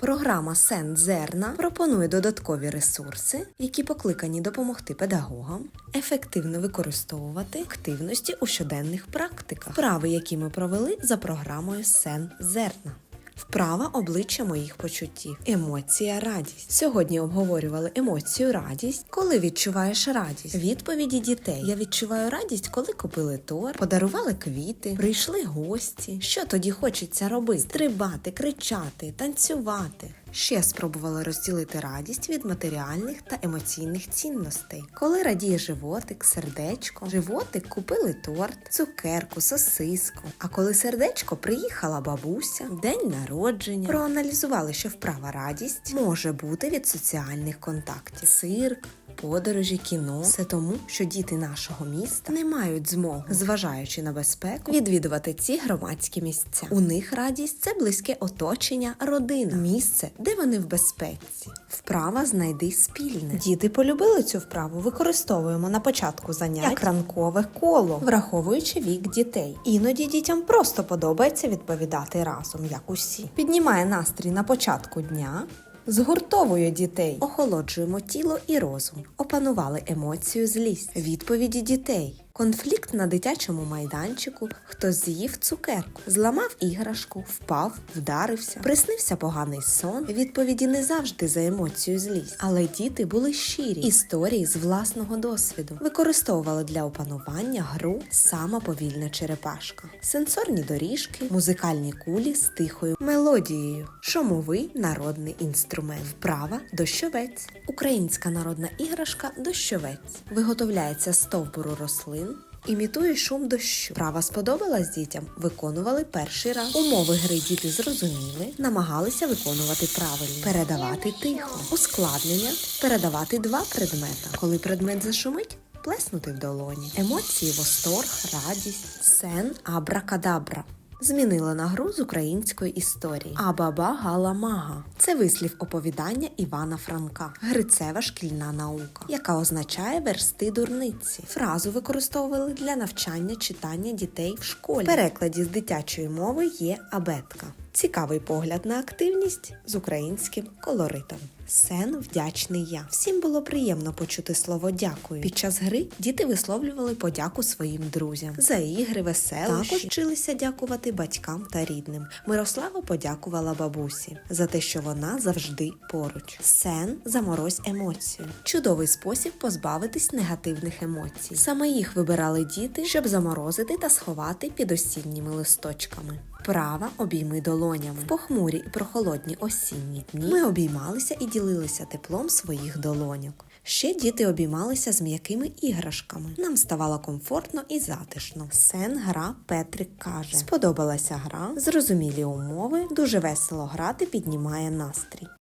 Програма Сен Зерна пропонує додаткові ресурси, які покликані допомогти педагогам ефективно використовувати активності у щоденних практиках, вправи, які ми провели за програмою Сен Зерна. Вправа обличчя моїх почуттів. Емоція радість. Сьогодні обговорювали емоцію радість. Коли відчуваєш радість? Відповіді дітей. Я відчуваю радість, коли купили торт, подарували квіти, прийшли гості. Що тоді хочеться робити? Стрибати, кричати, танцювати. Ще спробували розділити радість від матеріальних та емоційних цінностей. Коли радіє животик, сердечко, животик купили торт, цукерку, сосиску. А коли сердечко приїхала бабуся, день народження, проаналізували, що вправа радість може бути від соціальних контактів, цирк. Подорожі, кіно все тому, що діти нашого міста не мають змоги, зважаючи на безпеку, відвідувати ці громадські місця. У них радість це близьке оточення, родина, місце, де вони в безпеці. Вправа знайди спільне. Діти полюбили цю вправу. Використовуємо на початку занять як ранкове коло, враховуючи вік дітей. Іноді дітям просто подобається відповідати разом, як усі. Піднімає настрій на початку дня. Згуртовує дітей, охолоджуємо тіло і розум, опанували емоцію злість, відповіді дітей. Конфлікт на дитячому майданчику, хтось з'їв цукерку, зламав іграшку, впав, вдарився, приснився поганий сон. Відповіді не завжди за емоцію злість, але діти були щирі. Історії з власного досвіду. Використовували для опанування гру сама повільна черепашка, сенсорні доріжки, музикальні кулі з тихою мелодією, шумовий народний інструмент, вправа дощовець, українська народна іграшка дощовець, виготовляється з стовбуру рослин. Імітує шум дощу. Права сподобалась дітям, виконували перший раз. Умови гри діти зрозуміли, намагалися виконувати правильно, передавати тихо, ускладнення, передавати два предмета. Коли предмет зашумить, плеснути в долоні. Емоції, восторг, радість, сен, абракадабра. Змінила на гру з української історії. Абаба гала мага. Це вислів оповідання Івана Франка. Грицева шкільна наука, яка означає версти дурниці. Фразу використовували для навчання читання дітей в школі. В перекладі з дитячої мови є абетка. Цікавий погляд на активність з українським колоритом. Сен вдячний я. Всім було приємно почути слово дякую. Під час гри діти висловлювали подяку своїм друзям за ігри, веселощі. Також вчилися дякувати батькам та рідним. Мирослава подякувала бабусі за те, що вона завжди поруч. Сен заморозь емоцію. Чудовий спосіб позбавитись негативних емоцій. Саме їх вибирали діти, щоб заморозити та сховати під осінніми листочками. Права обійми долонями. В похмурі і прохолодні осінні дні ми обіймалися і ділилися теплом своїх долоньок. Ще діти обіймалися з м'якими іграшками. Нам ставало комфортно і затишно. Сен гра Петрик каже: сподобалася гра, зрозумілі умови, дуже весело грати, піднімає настрій.